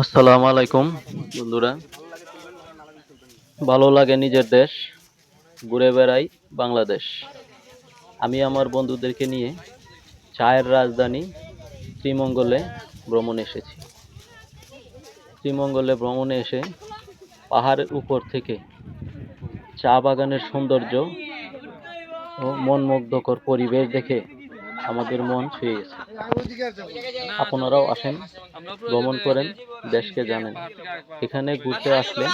আসসালামু আলাইকুম। বন্ধুরা, ভালো লাগে নিজের দেশ, ঘুরে বেড়াই বাংলাদেশ। আমি আমার বন্ধুদেরকে নিয়ে চায়ের রাজধানী শ্রীমঙ্গলে ভ্রমণে এসেছি। শ্রীমঙ্গলে ভ্রমণে এসে পাহাড়ের উপর থেকে চা বাগানের সৌন্দর্য ও মনমুগ্ধকর পরিবেশ দেখে আমাদের মন ছুঁয়ে গেছে। আপনারাও আসেন ভ্রমণ করেন দেশকে জানেন। এখানে ঘুরতে আসলে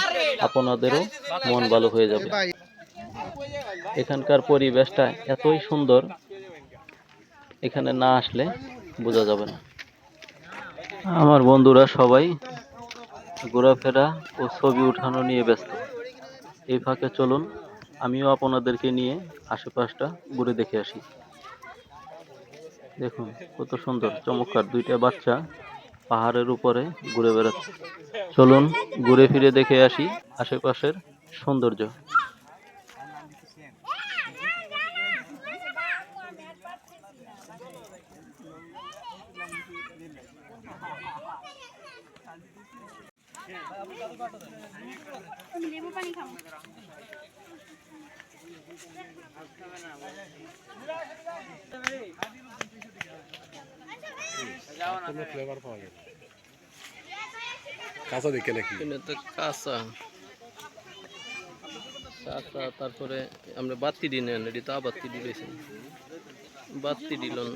আপনাদেরও মন ভালো হয়ে যাবে। এখানকার পরিবেশটা এতই সুন্দর এখানে না আসলে বোঝা যাবে না। আমার বন্ধুরা সবাই ঘোরাফেরা ও ছবি উঠানো নিয়ে ব্যস্ত। এই ফাঁকে চলুন আমিও আপনাদেরকে নিয়ে আশেপাশটা ঘুরে দেখে আসি। দেখুন, কত সুন্দর, চমৎকার দুইটা বাচ্চা পাহাড়ের উপরে ঘুরে বেড়াচ্ছে। চলুন, ঘুরে ফিরে দেখে আসি আশেপাশের সৌন্দর্য। লেবু পানি খাব। কোনো ফ্লেভার পাওয়া যায় না। কাঁচা দেখে নাকি? এটা তো কাঁচা। কাঁচা তারপরে আমরা বাতি দিই নেন এটি তো বাতি দিলেছি বাতি দিল না।